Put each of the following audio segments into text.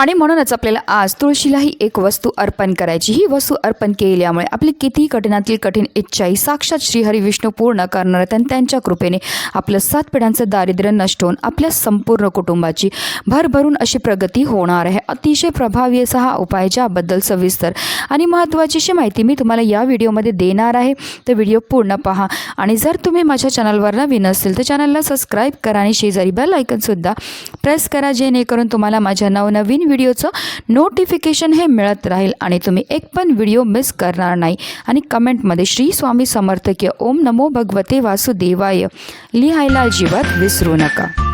आणि म्हणूनच आपल्याला आज तुळशीलाही एक वस्तू अर्पण करायची. ही वस्तू अर्पण केल्यामुळे आपली कितीही कठीणातील कठीण इच्छाही साक्षात श्रीहरी विष्णू पूर्ण करणार आहेत आणि त्यांच्या कृपेने आपलं सात पिढ्यांचं दारिद्र्य नष्ट होऊन आपल्या संपूर्ण कुटुंबाची भरभरून अशी प्रगती होणार आहे. अतिशय प्रभावी असा हा उपाय ज्याबद्दल सविस्तर आणि महत्त्वाची अशी माहिती मी तुम्हाला या व्हिडिओमध्ये देणार आहे. तर व्हिडिओ पूर्ण पहा आणि जर तुम्ही माझ्या चॅनलवर नवीन असतील तर चॅनलला सबस्क्राईब करा आणि शेजारी बेल आयकनसुद्धा प्रेस करा जेणेकरून तुम्हाला माझ्या नवनवीन व्हिडिओचं नोटिफिकेशन हे मिळत राहील आणि तुम्ही एक पण व्हिडिओ मिस करणार नाही. आणि कमेंटमध्ये श्री स्वामी समर्थकीय ओम नमो भगवते वासुदेवाय. लिहायला अजिबात विसरू नका.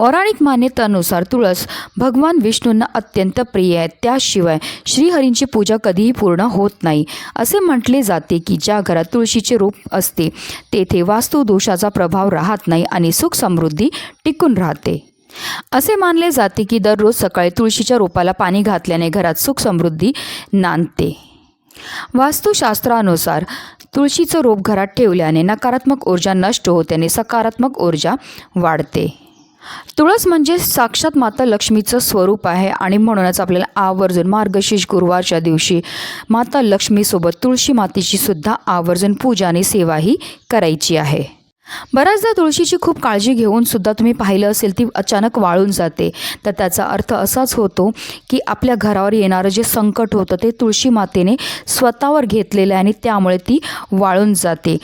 पौराणिक मान्यतेनुसार तुळस भगवान विष्णूंना अत्यंत प्रिय आहे. त्याशिवाय श्रीहरींची पूजा कधीही पूर्ण होत नाही. असे म्हटले जाते की ज्या घरात तुळशीचे रूप असते तेथे वास्तुदोषाचा प्रभाव राहत नाही आणि सुख समृद्धी टिकून राहते. असे मानले जाते की दररोज सकाळी तुळशीच्या रोपाला पाणी घातल्याने घरात सुख समृद्धी नांदते. वास्तुशास्त्रानुसार तुळशीचं रोप घरात ठेवल्याने नकारात्मक ऊर्जा नष्ट होते आणि सकारात्मक ऊर्जा वाढते. तुळस म्हणजे साक्षात माता लक्ष्मीचं स्वरूप आहे आणि म्हणूनच आपल्याला आवर्जून मार्गशीर्ष गुरुवारच्या दिवशी माता लक्ष्मीसोबत तुळशी मातेची सुद्धा आवर्जून पूजा आणि सेवाही करायची आहे. बऱ्याचदा तुळशीची खूप काळजी घेऊन सुद्धा तुम्ही पाहिलं असेल ती अचानक वाळून जाते. तर त्याचा अर्थ असाच होतो की आपल्या घरावर येणारं जे संकट होतं ते तुळशी मातेने स्वतःवर घेतलेलं आहे आणि त्यामुळे ती वाळून जाते.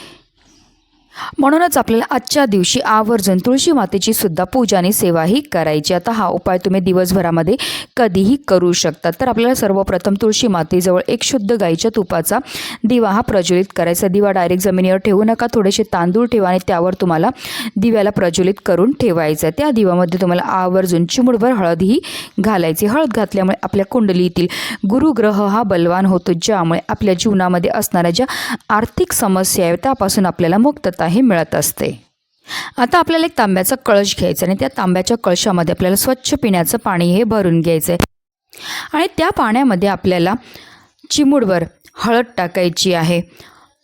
म्हणूनच आपल्याला आजच्या दिवशी आवर्जून तुळशी मातेची सुद्धा पूजा आणि सेवाही करायची. आता हा उपाय तुम्ही दिवसभरामध्ये कधीही करू शकता. तर आपल्याला सर्वप्रथम तुळशी मातेजवळ एक शुद्ध गाईच्या तुपाचा दिवा हा प्रज्वलित करायचा. दिवा डायरेक्ट जमिनीवर ठेवू नका. थोडेसे तांदूळ ठेवा आणि त्यावर तुम्हाला दिव्याला प्रज्वलित करून ठेवायचं त्या दिवामध्ये तुम्हाला आवर्जून चिमुडभर हळदही घालायची. हळद घातल्यामुळे आपल्या कुंडलीतील गुरुग्रह हा बलवान होतो. ज्यामुळे आपल्या जीवनामध्ये असणाऱ्या ज्या आर्थिक समस्या आहेत त्यापासून आपल्याला मुक्तता काही मिळत असते. आता आपल्याला एक तांब्याचा कळश घ्यायचा आणि त्या तांब्याच्या कळशामध्ये आपल्याला स्वच्छ पिण्याचं पाणी हे भरून घ्यायचं आहे आणि त्या पाण्यामध्ये आपल्याला चिमूडवर हळद टाकायची आहे.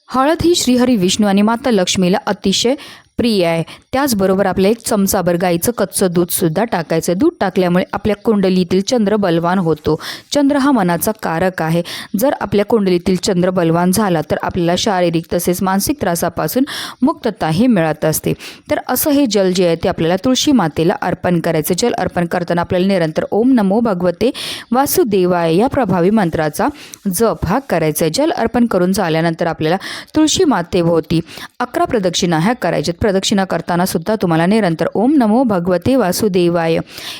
हळद ही श्रीहरी विष्णू आणि माता लक्ष्मीला अतिशय प्रिय आहे. त्याचबरोबर आपल्या एक चमचाभर गाईचं कच्चं दूधसुद्धा टाकायचं दूध टाकल्यामुळे आपल्या कुंडलीतील चंद्र बलवान होतो. चंद्र हा मनाचा कारक आहे. जर आपल्या कुंडलीतील चंद्र बलवान झाला तर आपल्याला शारीरिक तसेच मानसिक त्रासापासून मुक्तताही मिळत असते. तर असं हे जल जे आहे ते आपल्याला तुळशी मातेला अर्पण करायचं जल अर्पण करताना आपल्याला निरंतर ओम नमो भगवते वासुदेवाय या प्रभावी मंत्राचा जप हा करायचा आहे जल अर्पण करून झाल्यानंतर आपल्याला तुळशी मातेभोवती अकरा प्रदक्षिणा ह्या करायच्यात. प्रदक्षिणा करताना सुद्धा तुम्हाला निरंतर ओम नमो भगवते वासुदेवाय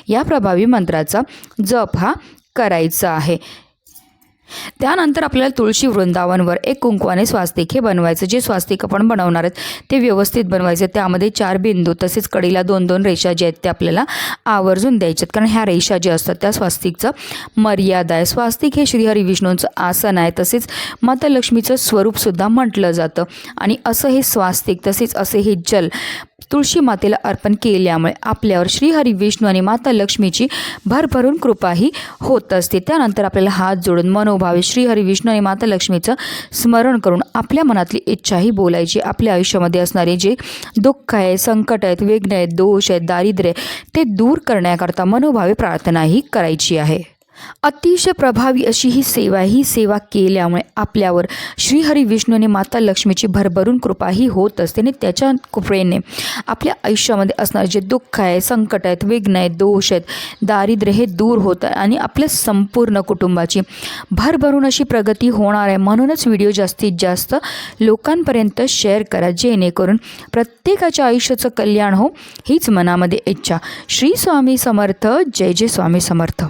या प्रभावी मंत्राचा जप हा करायचा आहे. त्यानंतर आपल्याला तुळशी वृंदावनवर एक कुंकवाने स्वास्तिक हे बनवायचं. जे स्वास्तिक आपण बनवणार आहेत ते व्यवस्थित बनवायचे. त्यामध्ये चार बिंदू तसेच कडीला दोन दोन रेषा जे आहेत ते आपल्याला आवर्जून द्यायच्यात कारण ह्या रेषा ज्या असतात त्या स्वास्तिकचं मर्यादा आहे. स्वास्तिक हे श्रीहरी विष्णूंचं आसन आहे. तसेच माता लक्ष्मीचं स्वरूपसुद्धा म्हटलं जातं. आणि असं हे स्वास्तिक तसेच असे हे जल तुळशी मातेला अर्पण केल्यामुळे आपल्यावर श्रीहरी विष्णू आणि माता लक्ष्मीची भरभरून कृपाही होत असते. त्यानंतर आपल्याला हात जोडून मनोभावे श्रीहरी विष्णू आणि माता लक्ष्मीचं स्मरण करून आपल्या मनातली इच्छाही बोलायची. आपल्या आयुष्यामध्ये असणारे जे दुःख आहे संकट आहेत विघ्न आहेत दोष आहेत दारिद्र्य आहे, ते दूर करण्याकरता मनोभावे प्रार्थनाही करायची आहे. अतिशय प्रभावी अशी ही सेवा ही सेवा केल्यामुळे आपल्यावर श्रीहरी विष्णूने माता लक्ष्मीची भरभरून कृपाही होत असते आणि त्याच्या कृपेने आपल्या आयुष्यामध्ये असणारे जे दुःख आहे संकट आहेत विघ्न आहेत दोष आहेत दारिद्र्य हे दूर होतं आणि आपल्या संपूर्ण कुटुंबाची भरभरून अशी प्रगती होणार आहे. म्हणूनच व्हिडिओ जास्तीत जास्त लोकांपर्यंत शेअर करा जेणेकरून प्रत्येकाच्या आयुष्याचं कल्याण हो हीच मनामध्ये इच्छा. श्री स्वामी समर्थ. जय जय स्वामी समर्थ.